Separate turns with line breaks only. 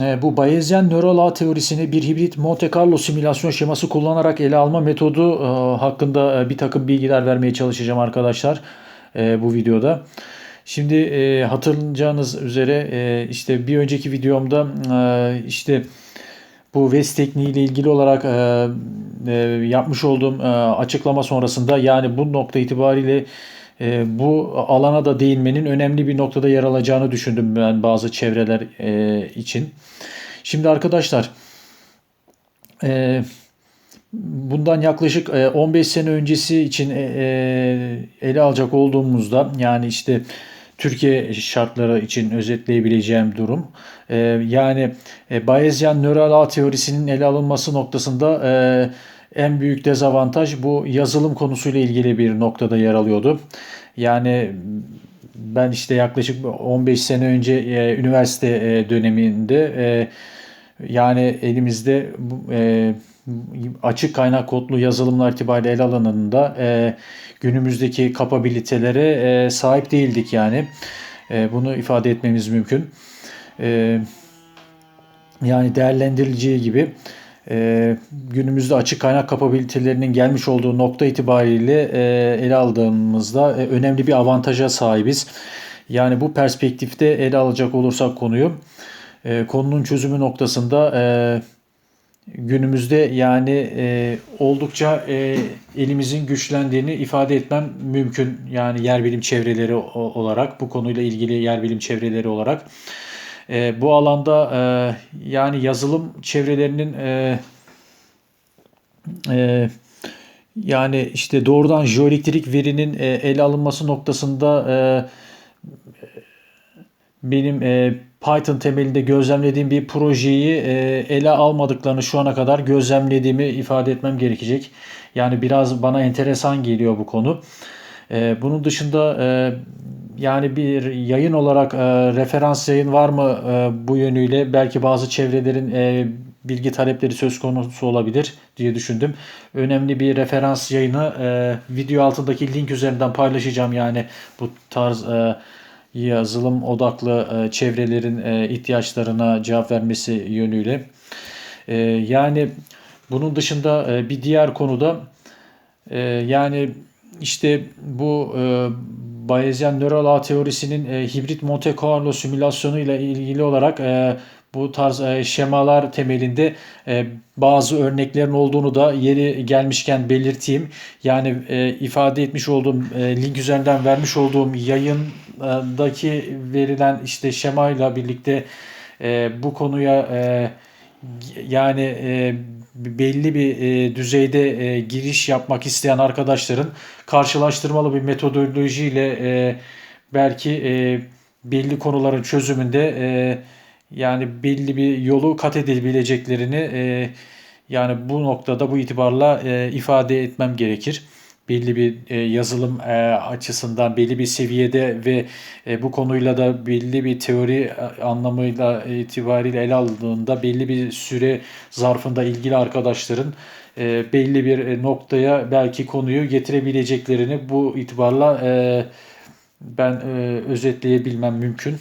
e, bu Bayesian nöral ağ teorisini bir hibrit Monte Carlo simülasyon şeması kullanarak ele alma metodu e, hakkında e, bir takım bilgiler vermeye çalışacağım arkadaşlar e, bu videoda. Şimdi hatırlayacağınız üzere işte bir önceki videomda işte bu WES tekniği ile ilgili olarak yapmış olduğum açıklama sonrasında yani bu nokta itibariyle e, bu alana da değinmenin önemli bir noktada yer alacağını düşündüm ben bazı çevreler e, için. Şimdi arkadaşlar e, bundan yaklaşık e, 15 sene öncesi için e, e, ele alacak olduğumuzda yani işte Türkiye şartları için özetleyebileceğim durum. E, yani e, Bayesian nöral ağ teorisinin ele alınması noktasında e, en büyük dezavantaj bu yazılım konusuyla ilgili bir noktada yer alıyordu. Yani ben işte yaklaşık 15 sene önce e, üniversite e, döneminde e, yani elimizde e, açık kaynak kodlu yazılımlar itibariyle ele alınında e, günümüzdeki kapabilitelere e, sahip değildik yani. E, bunu ifade etmemiz mümkün. E, yani değerlendirileceği gibi e, günümüzde açık kaynak kapabilitelerinin gelmiş olduğu nokta itibariyle e, ele aldığımızda e, önemli bir avantaja sahibiz. Yani bu perspektifte ele alacak olursak konuyu e, konunun çözümü noktasında e, günümüzde yani e, oldukça e, elimizin güçlendiğini ifade etmem mümkün. Yani yer bilim çevreleri olarak bu konuyla ilgili yer bilim çevreleri olarak. E, bu alanda e, yani yazılım çevrelerinin e, e, yani işte doğrudan jeoelektrik verinin e, ele alınması noktasında e, benim e, Python temelinde gözlemlediğim bir projeyi e, ele almadıklarını şu ana kadar gözlemlediğimi ifade etmem gerekecek. Yani biraz bana enteresan geliyor bu konu. E, bunun dışında e, yani bir yayın olarak e, referans yayın var mı e, bu yönüyle? Belki bazı çevrelerin e, bilgi talepleri söz konusu olabilir diye düşündüm. Önemli bir referans yayını e, video altındaki link üzerinden paylaşacağım. Yani bu tarz e, yazılım odaklı e, çevrelerin e, ihtiyaçlarına cevap vermesi yönüyle. E, yani bunun dışında e, bir diğer konuda e, yani işte bu e, Bayesian nöral ağ teorisinin e, hibrit Monte Carlo simülasyonu ile ilgili olarak e, bu tarz e, şemalar temelinde e, bazı örneklerin olduğunu da yeri gelmişken belirteyim. Yani e, ifade etmiş olduğum e, link üzerinden vermiş olduğum yayındaki verilen işte şemayla birlikte e, bu konuya e, yani e, belli bir e, düzeyde e, giriş yapmak isteyen arkadaşların karşılaştırmalı bir metodolojiyle e, belki e, belli konuların çözümünde e, yani belli bir yolu kat edebileceklerini e, yani bu noktada bu itibarla e, ifade etmem gerekir. Belli bir e, yazılım e, açısından belli bir seviyede ve e, bu konuyla da belli bir teori e, anlamıyla itibariyle ele alındığında belli bir süre zarfında ilgili arkadaşların e, belli bir e, noktaya belki konuyu getirebileceklerini bu itibarla e, ben e, özetleyebilmem mümkün.